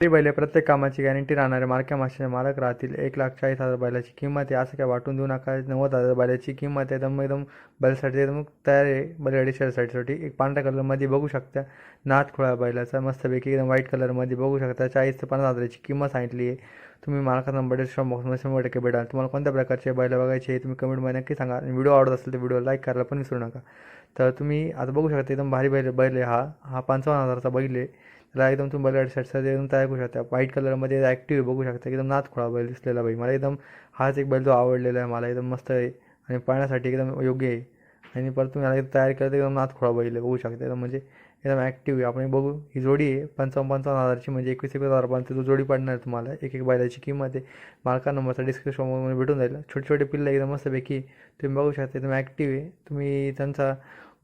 ते बैले प्रत्येक कामाची गॅरंटी राहणारे मार्क्या माशाचे मालक राहतील. एक लाख चाळीस हजार बैलाची किंमत आहे. असं काय वाटून देऊ नका. नव्वद हजार बैलाची किंमत आहे. एकदम एकदम बैलासाठी एकदम तयार आहे. बैलगाडी शर्यतीसाठी एक पांढऱ्या कलरमध्ये बघू शकता. नाथ खोळा बैलाचा मस्तपैकी एकदम व्हाईट कलरमध्ये बघू शकता. चाळीस ते पन्नास हजाराची किंमत सांगितली आहे. तुम्ही मालका नंबर डिस्क्रिप्शन बॉक्समध्ये शंभर टक्के भेटाल. तुम्हाला कोणत्या प्रकारचे बैल बघायचे हे तुम्ही कमेंटमध्ये नक्की सांगा. व्हिडिओ आवडत असेल तर व्हिडिओ लाईक करायला पण विसरू नका. तर तुम्ही आता बघू शकता एकदम भारी बैल बैल आहे हा. हा पंचावन्न हजाराचा बैल आहे. एकदम तुम्ही बैलगाडी सेटसाठी एकदम तयार करू शकता. व्हाईट कलरमध्ये ॲक्टिव्ह बघू शकता. एकदम नाथ खोळा बैल दिसलेला बाई मला एकदम हाच एक बैल जो आवडलेला आहे मला एकदम मस्त आहे. आणि पाळण्यासाठी एकदम योग्य आहे. आणि परत तुम्ही याला एकदम तयार केलं तर एकदम नाथ खोळा बैल बघू शकता. एकदम म्हणजे एकदम ॲक्टिव्ह आहे. आपण बघू ही जोडी आहे पंचावन्न पंचावन्न हजारची. म्हणजे एकवीस एकवीस हजारपर्यंत जो जोडी पडणार आहे तुम्हाला एक एक बैलाची किंमत आहे. मालका नंबरचा डिस्क्रिप्शनमध्ये भेटून जाईल. छोटे छोटे पिल्लं एकदम मस्तपैकी तुम्ही बघू शकता. एकदम ॲक्टिव्ह आहे. तुम्ही त्यांचा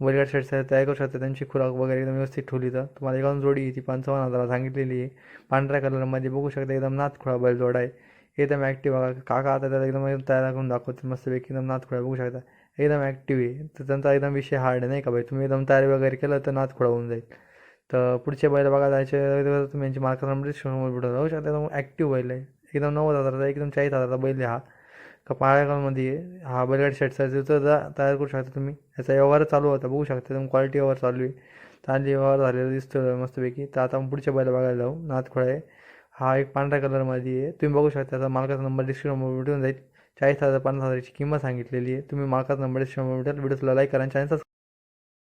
बैलगाड आहेत तयार करू शकता त्यांची खुराक वगैरे एकदम व्यवस्थित ठेवली तर. तुम्हाला एकदम जोडी आहे ती पंचावन्न हजाराला सांगितलेली आहे. पांढऱ्या कलरमध्ये बघू शकता एकदम नाथ खुळा बैल जोडा आहे. एकदम ॲक्टिव्ह बघा काका आता त्याला एकदम तयार करून दाखवते. मस्तपैकी एकदम नाथ खुळा बघू शकता. एकदम ॲक्टिव्ह आहे. तर त्यांचा एकदम विषय हार्ड आहे नाही का भाई? तुम्ही एकदम तयारी वगैरे केलं तर नाथ खुळा होऊन जाईल. तर पुढचे बैल बघा जायचे तुम्ही यांची मार्का नंबर डिस्क्रिप्शनमध्ये भेटून जाऊ शकता एकदम ॲक्टिव्ह बैल आहे. एकदम नव्वद हजाराचा एकदम चाळीस हजाराचा बैल हा. का पाळ्यामध्ये आहे हा बैलगाडी सेटचा तिथं जा तयार करू शकता तुम्ही याचा व्यवहार चालू होता बघू शकता तुम्ही क्वालिटी व्यवहार चालू आहे. चांगली व्यवहार झालेला दिसतो मस्तपैकी. तर आता आपण पुढच्या बैल बघायला जाऊ. नाथखोळा आहे. हा एक पांढऱ्या कलरमध्ये आहे. तुम्ही बघू शकता त्याचा मालकाचा नंबर डिस्क्रिप्शन भेटून जाईल. चाळीस हजार पन्नास हजाराची किंमत सांगितलेली आहे. तुम्ही मालकाचा नंबर डिस्क्रिप्शन भेटेल. व्हिडिओला लाईक करा आणि चॅनल